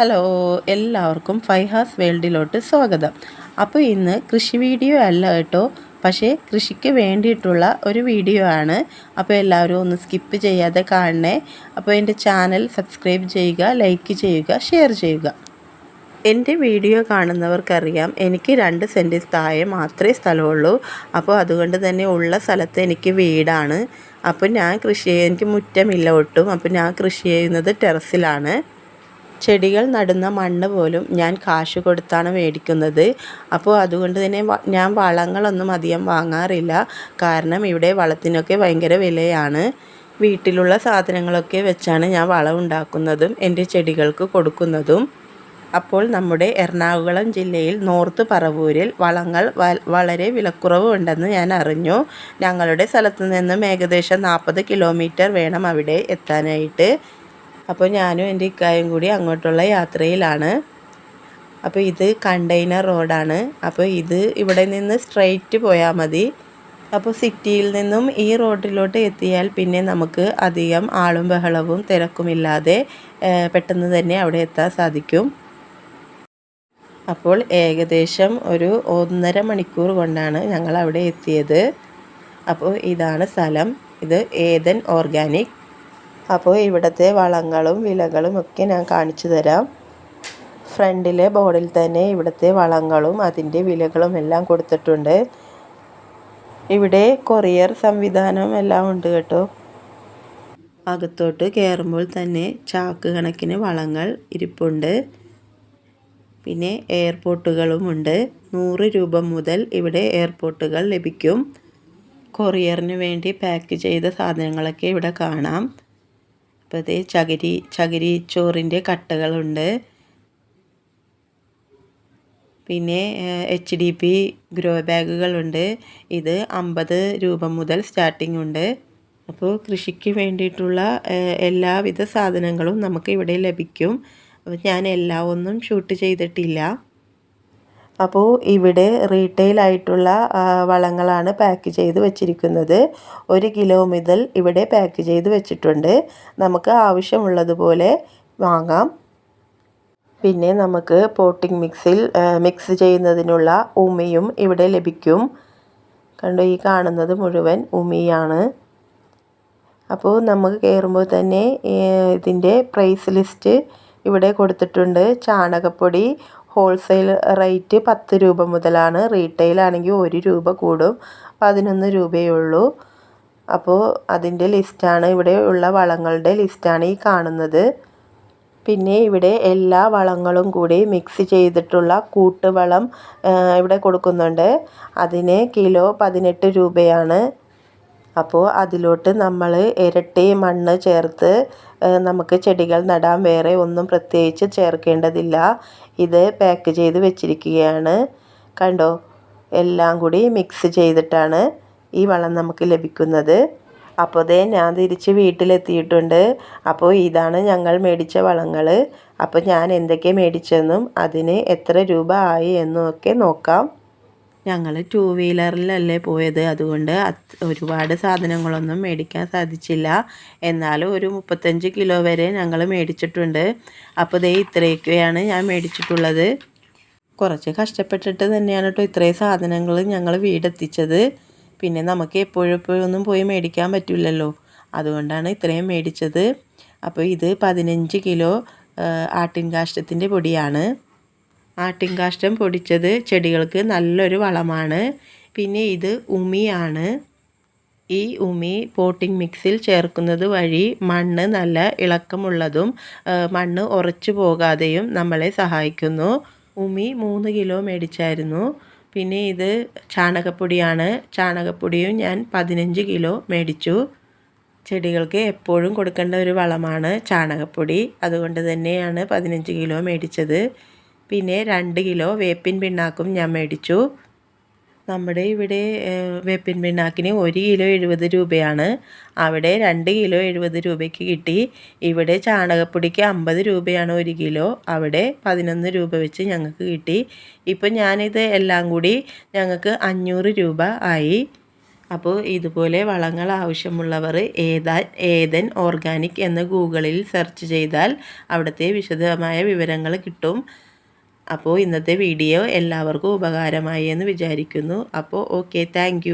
Hello എല്ലാവർക്കും ഫൈഹാസ് വേൾഡിലോട്ട് സ്വാഗതം. അപ്പോൾ ഇന്ന് കൃഷി വീഡിയോ അല്ല കേട്ടോ പക്ഷേ കൃഷിക്ക് വേണ്ടിയിട്ടുള്ള ഒരു വീഡിയോ ആണ്. അപ്പോൾ എല്ലാവരും ഒന്ന് സ്കിപ്പ് ചെയ്യാതെ കാണണേ. അപ്പോൾ എന്റെ ചാനൽ സബ്സ്ക്രൈബ് ചെയ്യുക ലൈക്ക് ചെയ്യുക ഷെയർ ചെയ്യുക. എന്റെ വീഡിയോ കാണുന്നവർക്കറിയാം എനിക്ക് രണ്ട് സെന്റ് താഴെ മാത്രമേ സ്ഥലമുള്ളൂ. അപ്പോൾ അതുകൊണ്ട് തന്നെ ഉള്ള സ്ഥലത്ത് എനിക്ക് വീടാണ്. അപ്പോൾ ഞാൻ കൃഷി എനിക്ക് മുറ്റമില്ല ഒട്ടും. അപ്പോൾ ഞാൻ കൃഷി ചെയ്യുന്നത് ടെറസിലാണ് ചെടികൾ നടുന്ന മണ്ണ് പോലും ഞാൻ കാശ് കൊടുത്താണ് മേടിക്കുന്നത്. അപ്പോൾ അതുകൊണ്ട് തന്നെ ഞാൻ വളങ്ങളൊന്നും അധികം വാങ്ങാറില്ല. കാരണം ഇവിടെ വളത്തിനൊക്കെ ഭയങ്കര വിലയാണ്. വീട്ടിലുള്ള സാധനങ്ങളൊക്കെ വെച്ചാണ് ഞാൻ വളം ഉണ്ടാക്കുന്നതും എന്റെ ചെടികൾക്ക് കൊടുക്കുന്നതും. അപ്പോൾ നമ്മുടെ എറണാകുളം ജില്ലയിൽ നോർത്ത് പറവൂരിൽ വളങ്ങൾ വളരെ വിലക്കുറവ് ഉണ്ടെന്ന് ഞാൻ അറിഞ്ഞു. ഞങ്ങളുടെ സ്ഥലത്തു നിന്നും ഏകദേശം നാൽപ്പത് കിലോമീറ്റർ വേണം അവിടെ എത്താനായിട്ട്. അപ്പോൾ ഞാനും എന്റെ ഇക്കായും കൂടി അങ്ങോട്ടുള്ള യാത്രയിലാണ്. അപ്പോൾ ഇത് കണ്ടെയ്നർ റോഡാണ്. അപ്പോൾ ഇത് ഇവിടെ നിന്ന് സ്ട്രെയിറ്റ് പോയാൽ മതി. അപ്പോൾ സിറ്റിയിൽ നിന്നും ഈ റോഡിലോട്ട് എത്തിയാൽ പിന്നെ നമുക്ക് അധികം ആളും ബഹളവും തിരക്കുമില്ലാതെ പെട്ടെന്ന് തന്നെ അവിടെ എത്താൻ സാധിക്കും. അപ്പോൾ ഏകദേശം ഒരു ഒന്നര മണിക്കൂർ കൊണ്ടാണ് ഞങ്ങൾ അവിടെ എത്തിയത്. അപ്പോൾ ഇതാണ് സ്ഥലം. ഇത് ഏതൻ ഓർഗാനിക്. അപ്പോൾ ഇവിടുത്തെ വളങ്ങളും വിലകളും ഒക്കെ ഞാൻ കാണിച്ചു തരാം. ഫ്രണ്ടിലെ ബോർഡിൽ തന്നെ ഇവിടുത്തെ വളങ്ങളും അതിന്റെ വിലകളും എല്ലാം കൊടുത്തിട്ടുണ്ട്. ഇവിടെ കൊറിയർ സംവിധാനം എല്ലാം ഉണ്ട് കേട്ടോ. അകത്തോട്ട് കയറുമ്പോൾ തന്നെ ചാക്ക് കണക്കിന് വളങ്ങൾ ഇരിപ്പുണ്ട്. പിന്നെ എയർപോർട്ടുകളും ഉണ്ട്. നൂറ് രൂപ മുതൽ ഇവിടെ എയർപോർട്ടുകൾ ലഭിക്കും. കൊറിയറിന് വേണ്ടി പാക്ക് ചെയ്ത സാധനങ്ങളൊക്കെ ഇവിടെ കാണാം. അപ്പോൾ ഇതേ ചകിരി ചകിരി ചോറിന്റെ കട്ടകളുണ്ട്. പിന്നെ എച്ച് ഡി പി ഗ്രോ ബാഗുകളുണ്ട്. ഇത് അമ്പത് രൂപ മുതൽ സ്റ്റാർട്ടിംഗ് ഉണ്ട്. അപ്പോൾ കൃഷിക്ക് വേണ്ടിയിട്ടുള്ള എല്ലാവിധ സാധനങ്ങളും നമുക്ക് ഇവിടെ ലഭിക്കും. അപ്പോൾ ഞാൻ എല്ലാം ഒന്നും ഷൂട്ട് ചെയ്തിട്ടില്ല. അപ്പോൾ ഇവിടെ റീറ്റെയിൽ ആയിട്ടുള്ള വളങ്ങളാണ് പാക്ക് ചെയ്ത് വെച്ചിരിക്കുന്നത്. ഒരു കിലോ മുതൽ ഇവിടെ പാക്ക് ചെയ്ത് വെച്ചിട്ടുണ്ട്. നമുക്ക് ആവശ്യമുള്ളതുപോലെ വാങ്ങാം. പിന്നെ നമുക്ക് പോട്ടിംഗ് മിക്സിൽ മിക്സ് ചെയ്യുന്നതിനുള്ള ഉമിയും ഇവിടെ ലഭിക്കും. കണ്ടു ഈ കാണുന്നത് മുഴുവൻ ഉമിയാണ്. അപ്പോൾ നമുക്ക് കയറുമ്പോൾ തന്നെ ഇതിന്റെ പ്രൈസ് ലിസ്റ്റ് ഇവിടെ കൊടുത്തിട്ടുണ്ട്. ചാണകപ്പൊടി ഹോൾസെയിൽ റേറ്റ് പത്ത് രൂപ മുതലാണ്. റീറ്റെയിൽ ആണെങ്കിൽ ഒരു രൂപ കൂടും. പതിനൊന്ന് രൂപയേ ഉള്ളൂ. അപ്പോൾ അതിന്റെ ലിസ്റ്റാണ് ഇവിടെ ഉള്ള വളങ്ങളുടെ ലിസ്റ്റാണ് ഈ കാണുന്നത്. പിന്നെ ഇവിടെ എല്ലാ വളങ്ങളും കൂടി മിക്സ് ചെയ്തിട്ടുള്ള കൂട്ടുവളം ഇവിടെ കൊടുക്കുന്നുണ്ട്. അതിന് കിലോ പതിനെട്ട് രൂപയാണ്. അപ്പോൾ അതിലോട്ട് നമ്മൾ ഇരട്ടി മണ്ണ് ചേർത്ത് നമുക്ക് ചെടികൾ നടാൻ വേറെ ഒന്നും പ്രത്യേകിച്ച് ചേർക്കേണ്ടതില്ല. ഇത് പാക്ക് ചെയ്ത് വെച്ചിരിക്കുകയാണ്. കണ്ടോ? എല്ലാം കൂടി മിക്സ് ചെയ്തിട്ടാണ് ഈ വളം നമുക്ക് ലഭിക്കുന്നത്. അപ്പോൾ ദേ ഞാൻ തിരിച്ച് വീട്ടിലെത്തിയിട്ടുണ്ട്. അപ്പോൾ ഇതാണ് ഞങ്ങൾ മേടിച്ച വളങ്ങൾ അപ്പോൾ ഞാൻ എന്തൊക്കെ മേടിച്ചെന്നും അതിന് എത്ര രൂപ ആയി എന്നും ഒക്കെ നോക്കാം. ഞങ്ങൾ ടു വീലറിലല്ലേ പോയത്. അതുകൊണ്ട് ഒരുപാട് സാധനങ്ങളൊന്നും മേടിക്കാൻ സാധിച്ചില്ല. എന്നാലും ഒരു മുപ്പത്തഞ്ച് കിലോ വരെ ഞങ്ങൾ മേടിച്ചിട്ടുണ്ട്. അപ്പോൾ ദേ ഇത്രയൊക്കെയാണ് ഞാൻ മേടിച്ചിട്ടുള്ളത്. കുറച്ച് കഷ്ടപ്പെട്ടിട്ട് തന്നെയാണ് കേട്ടോ ഇത്രയും സാധനങ്ങൾ ഞങ്ങൾ വീടെത്തിച്ചത്. പിന്നെ നമുക്ക് എപ്പോഴും എപ്പോഴൊന്നും പോയി മേടിക്കാൻ പറ്റില്ലല്ലോ അതുകൊണ്ടാണ് ഇത്രയും മേടിച്ചത്. അപ്പോൾ ഇത് പതിനഞ്ച് കിലോ ആട്ടിൻ കാഷ്ടത്തിന്റെ പൊടിയാണ്. ആട്ടിൻകാഷ്ടം പൊടിച്ചത് ചെടികൾക്ക് നല്ലൊരു വളമാണ്. പിന്നെ ഇത് ഉമിയാണ്. ഈ ഉമി പോട്ടിംഗ് മിക്സിൽ ചേർക്കുന്നത് വഴി മണ്ണ് നല്ല ഇളക്കമുള്ളതും മണ്ണ് ഉറച്ചു പോകാതെയും നമ്മളെ സഹായിക്കുന്നു. ഉമി മൂന്ന് കിലോ മേടിച്ചായിരുന്നു. പിന്നെ ഇത് ചാണകപ്പൊടിയാണ്. ചാണകപ്പൊടിയും ഞാൻ പതിനഞ്ച് കിലോ മേടിച്ചു. ചെടികൾക്ക് എപ്പോഴും കൊടുക്കേണ്ട ഒരു വളമാണ് ചാണകപ്പൊടി. അതുകൊണ്ട് തന്നെയാണ് പതിനഞ്ച് കിലോ മേടിച്ചത്. പിന്നെ രണ്ട് കിലോ വേപ്പിൻ പിണ്ണാക്കും ഞാൻ മേടിച്ചു. നമ്മുടെ ഇവിടെ വേപ്പിൻ പിണ്ണാക്കിന് ഒരു കിലോ എഴുപത് രൂപയാണ്. അവിടെ രണ്ട് കിലോ എഴുപത് രൂപയ്ക്ക് കിട്ടി. ഇവിടെ ചാണകപ്പൊടിക്ക് അമ്പത് രൂപയാണ് ഒരു കിലോ. അവിടെ പതിനൊന്ന് രൂപ വെച്ച് ഞങ്ങൾക്ക് കിട്ടി. ഇപ്പം ഞാനിത് എല്ലാം കൂടി ഞങ്ങൾക്ക് അഞ്ഞൂറ് രൂപ ആയി. അപ്പോൾ ഇതുപോലെ വളങ്ങൾ ആവശ്യമുള്ളവർ ഏതാ ഏതൻ ഓർഗാനിക് എന്ന് ഗൂഗിളിൽ സെർച്ച് ചെയ്താൽ അവിടുത്തെ വിശദമായ വിവരങ്ങൾ കിട്ടും. അപ്പോൾ ഇന്നത്തെ വീഡിയോ എല്ലാവർക്കും ഉപകാരമായി എന്ന് വിചാരിക്കുന്നു. അപ്പോൾ ഓക്കെ താങ്ക്